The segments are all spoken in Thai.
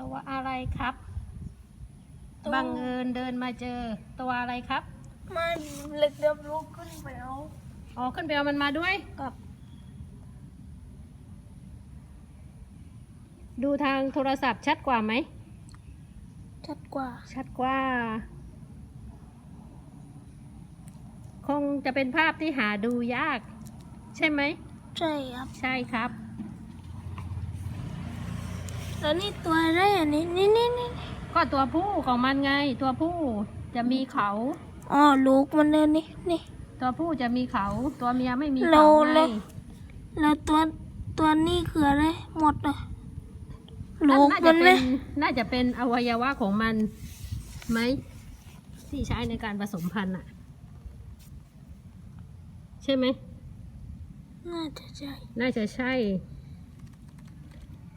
ตัวอะไรครับ ตัว บังเอิญเดินมาเจอ ตัวอะไรครับ มันเล็กเดียวลุกขึ้นไปเอาอ๋อ ขึ้นไปเอามันมาด้วย กับดูทางโทรศัพท์ชัดกว่าไหม ชัดกว่า ชัดกว่า คงจะเป็นภาพที่หาดูยาก ใช่ไหม ใช่ครับ ใช่ครับ แล้วนี่ตัวอะไรอันนี้นี่นี่นี่ก็ตัวผู้ของมันไง ตัวผู้จะมีเขา อ๋อลูกมันเลยนี่นี่ ตัวผู้จะมีเขา ตัวเมียไม่มีเราเขาไงเรา แล้วตัวตัวนี้คืออะไรหมดเลยลูน่ากจะมันไหมเป็นน่าจะเป็นอวัยวะของมันไหมที่ใช้ในการผสมพันธุ์อะ ใช่ไหม น่าจะใช่ น่าจะใช่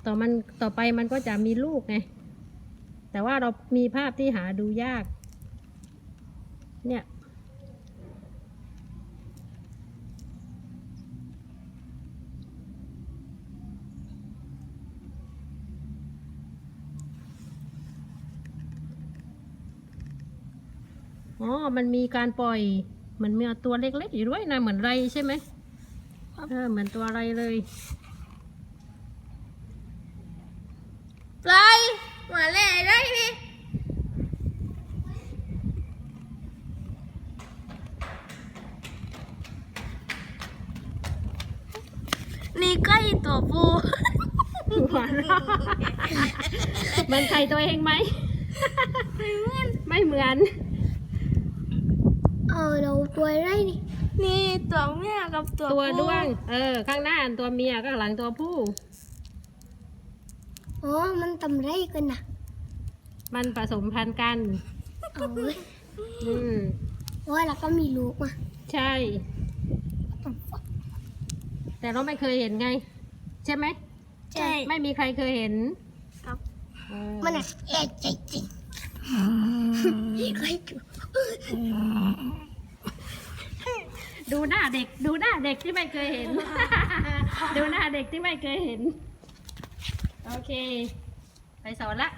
ต่อมันต่อไปมันก็จะมีลูกไง แต่ว่าเรามีภาพที่หาดูยาก เนี่ย อ๋อ มันมีการปล่อยเหมือนมีตัวเล็กๆอยู่ด้วยนะ เหมือนไรใช่ไหมเออ เหมือนตัวอะไรเลย ปลายมาเลยได้นี่ นี่ใกล้ตัวปูหัวเราะมันใครตัวเองไหม ไม่เหมือน เออเราตัวอะไรนี่ นี่ตัวเมียกับตัวตัวผู้ด้วง เออ ข้างหน้าอันตัวเมียข้างหลังตัวผู้ อ๋อ มันทำไรกันนะมันผสมพันธุ์กัน เอาเว้ยอืมว่าแล้วก็มีลูกมา ใช่ แต่เราไม่เคยเห็นไง ใช่ไหมใช่ ไม่มีใครเคยเห็นครับ เออมันอะเอ็ดจริงใครดูดูหน้าเด็ก ดูหน้าเด็กที่ไม่เคยเห็น ดูหน้าเด็กที่ไม่เคยเห็น โอเค ไปสอนละ